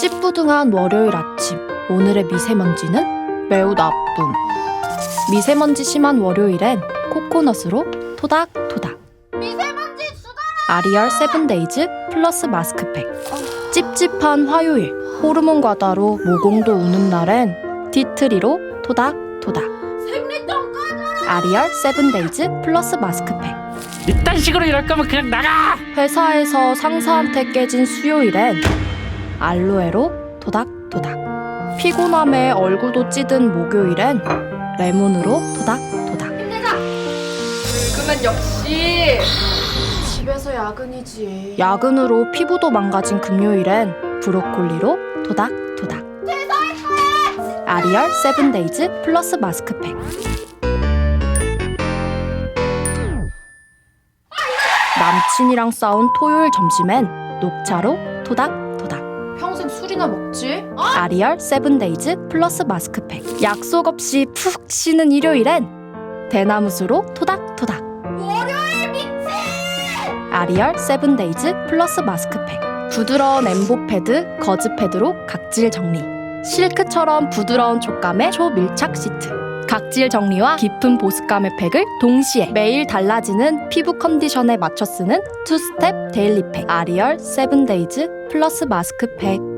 찌뿌둥한 월요일 아침 오늘의 미세먼지는 매우 나쁨 미세먼지 심한 월요일엔 코코넛으로 토닥토닥 미세먼지 수다. 아리얼 세븐데이즈 플러스 마스크팩 찝찝한 화요일 호르몬 과다로 모공도 우는 날엔 디트리로 토닥토닥 생리통 꺼져. 아리얼 세븐데이즈 플러스 마스크팩 이딴 식으로 이럴 거면 그냥 나가! 회사에서 상사한테 깨진 수요일엔 알로에로 토닥토닥. 피곤함에 얼굴도 찌든 목요일엔 레몬으로 힘내자. 그러면 역시! 집에서 야근이지. 야근으로 피부도 망가진 금요일엔 브로콜리로 토닥토닥. 아리얼 세븐데이즈 플러스 마스크팩. 남친이랑 싸운 토요일 점심엔 녹차로 토닥토닥 평생 술이나 먹지? 아리얼 세븐데이즈 플러스 마스크팩. 약속 없이 푹 쉬는 일요일엔 대나무수로 토닥토닥. 월요일 미친. 아리얼 세븐데이즈 플러스 마스크팩. 부드러운 엠보 패드, 거즈 패드로 각질 정리. 실크처럼 부드러운 촉감의 초밀착 시트 각질 정리와 깊은 보습감의 팩을 동시에 매일 달라지는 피부 컨디션에 맞춰 쓰는 투스텝 데일리 팩 아리얼 세븐데이즈 플러스 마스크 팩